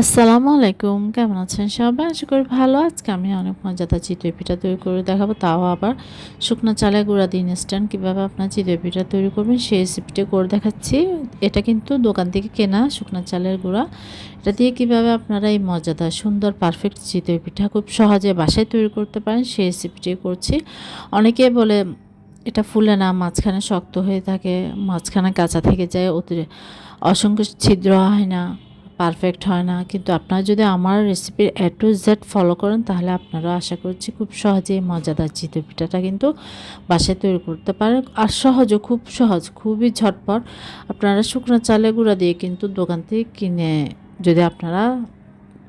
আসসালামু আলাইকুম। কেমন আছেন সবাই? আশা করি ভালো। আজকে আমি অনেক মজাদার চিতই পিঠা তৈরি করে দেখাবো। তাও আবার শুকনো চালের গুঁড়া দিয়ে ইনস্ট্যান্ট কীভাবে আপনার চিতই পিঠা তৈরি করবেন সেই রেসিপিটা করে দেখাচ্ছি। এটা কিন্তু দোকান থেকে কেনা শুকনো চালের গুঁড়া। এটা দিয়ে কীভাবে আপনারা এই মজাদার, সুন্দর পারফেক্ট চিতই পিঠা খুব সহজে বাসায় তৈরি করতে পারেন সেই রেসিপিটি করছি। অনেকে বলে এটা ফুলে না, মাঝখানে শক্ত হয়ে থাকে, মাঝখানে কাঁচা থেকে যায় অতি অসংখ্য ছিদ্র হয় না। পারফেক্ট হয় না। কিন্তু আপনারা যদি আমার রেসিপির এ টু জেড ফলো করেন, তাহলে আপনারা আশা করছি খুব সহজেই মজাদার চিতই পিঠাটা কিন্তু বাসায় তৈরি করতে পারেন। আর সহজও, খুব সহজ, খুবই ঝটপট। আপনারা শুকনো চালে গুঁড়া দিয়ে কিন্তু দোকান থেকে কিনে যদি আপনারা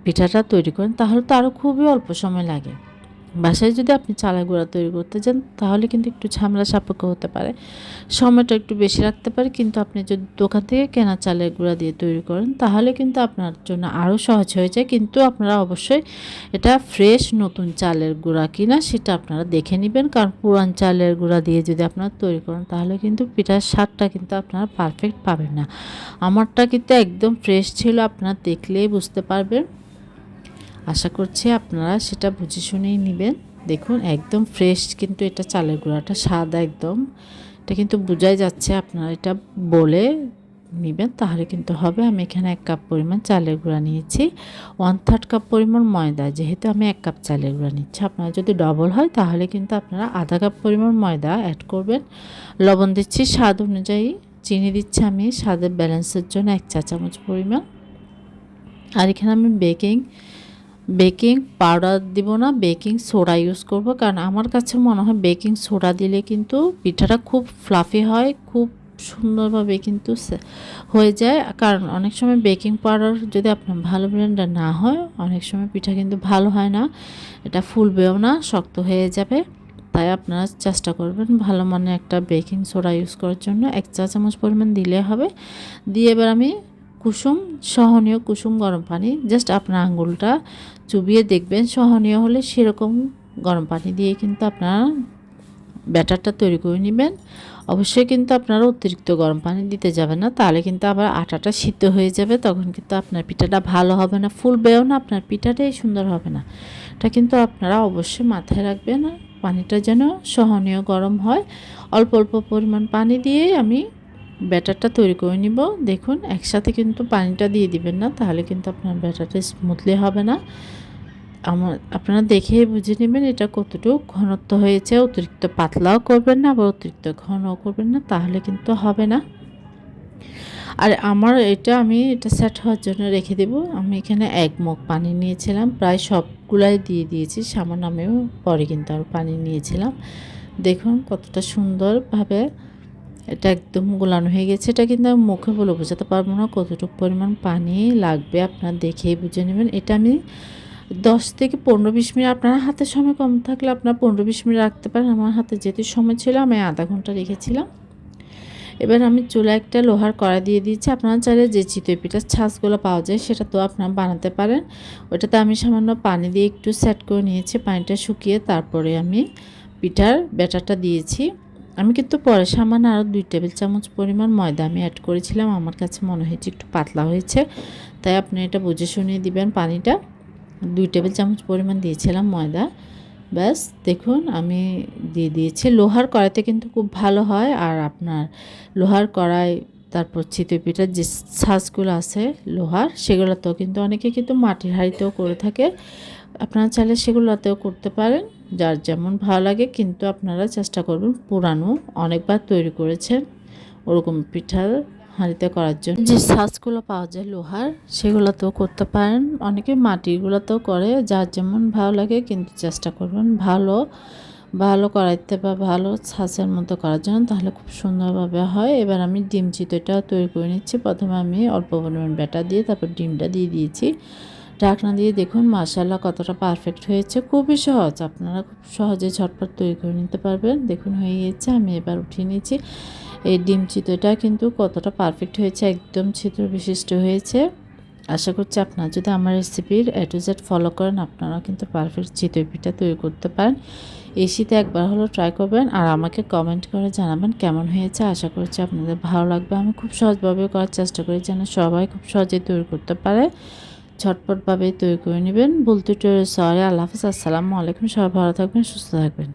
পিঠাটা তৈরি করেন, তাহলে তো আরও খুবই অল্প সময় লাগে। বাসায় যদি আপনি চালের গুঁড়া তৈরি করতে চান তাহলে কিন্তু একটু ঝামেলা সাপেক্ষ হতে পারে। সময়টা একটু বেশি রাখতে পারে, কিন্তু আপনি যদি দোকান থেকে কেনা চালের গুঁড়া দিয়ে তৈরি করেন, তাহলে কিন্তু আপনার জন্য আরও সহজ হয়ে যায়। কিন্তু আপনারা অবশ্যই এটা ফ্রেশ নতুন চালের গুঁড়া কিনা, সেটা আপনারা দেখে নেবেন। কারণ পুরান চালের গুঁড়া দিয়ে যদি আপনারা তৈরি করেন, তাহলে কিন্তু পিঠার স্বাদটা কিন্তু আপনারা পারফেক্ট পাবেন না। আমারটা কিন্তু একদম ফ্রেশ ছিল, আপনারা দেখলেই বুঝতে পারবেন। আশা করছি আপনারা সেটা বুঝে শুনেই নেবেন। দেখুন, একদম ফ্রেশ কিন্তু এটা চালের গুঁড়াটা স্বাদ একদম। এটা কিন্তু বোঝাই যাচ্ছে আপনারা এটা বলে নেবেন, তাহলে কিন্তু হবে। আমি এখানে এক কাপ পরিমাণ চালের গুঁড়া নিয়েছি। ওয়ান থার্ড কাপ পরিমাণ ময়দা, যেহেতু আমি এক কাপ চালের গুঁড়া নিচ্ছি। আপনারা যদি ডবল হয়, তাহলে কিন্তু আপনারা আধা কাপ পরিমাণ ময়দা অ্যাড করবেন। লবণ দিচ্ছি, স্বাদ অনুযায়ী চিনি দিচ্ছি আমি, স্বাদের ব্যালেন্সের জন্য এক চা চামচ পরিমাণ। আর এখানে আমি বেকিং বেকিং পাউডার দিব না, বেকিং সোডা ইউজ করব। কারণ আমার কাছে মনে হয় বেকিং সোডা দিলে কিন্তু পিঠাটা খুব ফ্লাফি হয়, খুব সুন্দরভাবে কিন্তু হয়ে যায়। কারণ অনেক সময় বেকিং পাউডার যদি আপনার ভালো ব্র্যান্ডের না হয়, অনেক সময় পিঠা কিন্তু ভালো হয় না। এটা ফুলবেও না, শক্ত হয়ে যাবে। তাই আপনারা চেষ্টা করবেন ভালো মানে একটা বেকিং সোডা ইউজ করার জন্য। এক চা চামচ পরিমাণ দিলে হবে। দিয়ে এবার আমি কুসুম, সহনীয় কুসুম গরম পানি। জাস্ট আপনার আঙুলটা চুবিয়ে দেখবেন। সহনীয় হলে সেরকম গরম পানি দিয়ে কিন্তু আপনারা ব্যাটারটা তৈরি করে নেবেন। অবশ্যই কিন্তু আপনারা অতিরিক্ত গরম পানি দিতে যাবেন না। তাহলে কিন্তু আবার আটাটা সিদ্ধ হয়ে যাবে। তখন কিন্তু আপনার পিঠাটা ভালো হবে না, ফুলবেও না, আপনার পিঠাটাই সুন্দর হবে না। এটা কিন্তু আপনারা অবশ্যই মাথায় রাখবেন। পানিটা যেন সহনীয় গরম হয়। অল্প অল্প পরিমাণ পানি দিয়ে আমি ব্যাটারটা তৈরি করে নিব। দেখুন, একসাথে কিন্তু পানিটা দিয়ে দিবেন না, তাহলে কিন্তু আপনার ব্যাটারটা স্মুথলি হবে না। আমার, আপনারা দেখেই বুঝে নেবেন এটা কতটুকু ঘনত্ব হয়েছে। অতিরিক্ত পাতলাও করবেন না আবার অতিরিক্ত ঘনও করবেন না, তাহলে কিন্তু হবে না। আর আমার এটা আমি, এটা সেট হওয়ার জন্য রেখে দেব। আমি এখানে এক মুখ পানি নিয়েছিলাম, প্রায় সবগুলাই দিয়ে দিয়েছি। সামান্য আমিও পরে কিন্তু আর পানি নিয়েছিলাম। দেখুন কতটা সুন্দরভাবে এটা একদম গোলানো হয়ে গেছে। এটা কিন্তু আমি মুখে বলে বোঝাতে পারব না কতটুকু পরিমাণ পানি লাগবে আপনার দেখেই বুঝে নেবেন। এটা আমি দশ থেকে পনেরো বিশ মিনিট, আপনার হাতে সময় কম থাকলে আপনার পনেরো বিশ মিনিট রাখতে পারেন। আমার হাতে যেতে সময় ছিল, আমি আধা ঘণ্টা রেখেছিলাম। এবার আমি চুলা একটা লোহার কড়া দিয়ে দিয়েছি। আপনারা চাইলে যে চিতই পিঠার ছাঁচগুলো পাওয়া যায়, সেটা তো আপনারা বানাতে পারেন। ওটাতে আমি সামান্য পানি দিয়ে একটু সেট করে নিয়েছি, পানিটা শুকিয়ে তারপরে আমি পিঠার ব্যাটারটা দিয়েছি। আমি কিন্তু পরে সামান্য আরও দুই টেবিল চামচ পরিমাণ ময়দা আমি অ্যাড করেছিলাম। আমার কাছে মনে হয়েছে একটু পাতলা হয়েছে। তাই আপনি এটা বুঝে শুনিয়ে দিবেন পানিটা। দুই টেবিল চামচ পরিমাণ দিয়েছিলাম ময়দা। ব্যাস, দেখুন আমি দিয়ে দিয়েছি। লোহার কড়াইতে কিন্তু খুব ভালো হয়। আর আপনার লোহার কড়াই, তারপর চিতই পিঠার যে ছাঁচগুলো আছে লোহার, সেগুলোতেও কিন্তু অনেকে কিন্তু মাটির হাঁড়িতেও করে থাকে। আপনারা চাইলে সেগুলোতেও করতে পারেন। যার যেমন ভালো লাগে কিন্তু আপনারা চেষ্টা করবেন পুরানো অনেকবার তৈরি করেছেন ওরকম পিঠার হাঁড়িতে করার জন্য। যে সাজগুলো পাওয়া যায় লোহার, সেগুলোতেও করতে পারেন। অনেকে মাটিগুলোতেও করে, যার যেমন ভালো লাগে কিন্তু চেষ্টা করবেন ভালো ভালো করাইতে বা ভালো ছাঁচের মতো করার জন্য, তাহলে খুব সুন্দরভাবে হয়। এবার আমি ডিম চিতইটা তৈরি করে নিচ্ছি। প্রথমে আমি অল্প পরিমাণ ব্যাটা দিয়ে, তারপর ডিমটা দিয়ে দিয়েছি। ঢাকনা দিয়ে দেখুন মাসাল্লাহ কতটা পারফেক্ট হয়েছে। খুবই সহজ, আপনারা খুব সহজে ঝটপট তৈরি করে নিতে পারবেন। দেখুন, হয়ে গিয়েছে, আমি এবার উঠিয়ে নিয়েছি। এই ডিম চিতইটা কিন্তু কতটা পারফেক্ট হয়েছে, একদম ছিদ্র বিশিষ্ট হয়েছে। আশা করছি আপনারা যদি আমার রেসিপির এ টু জেড ফলো করেন আপনারা কিন্তু পারফেক্ট চিতই পিঠা তৈরি করতে পারেন। এই শীতে একবার হলো ট্রাই করবেন আর আমাকে কমেন্ট করে জানাবেন কেমন হয়েছে। আশা করছি আপনাদের ভালো লাগবে। আমি খুব সহজভাবে করার চেষ্টা করি যেন সবাই খুব সহজে তৈরি করতে পারে। ঝটপটভাবে তৈরি করে নেবেন। বলতে সরি, আল্লাহ হাফিজ। আসসালামু আলাইকুম। সবাই ভালো থাকবেন, সুস্থ থাকবেন।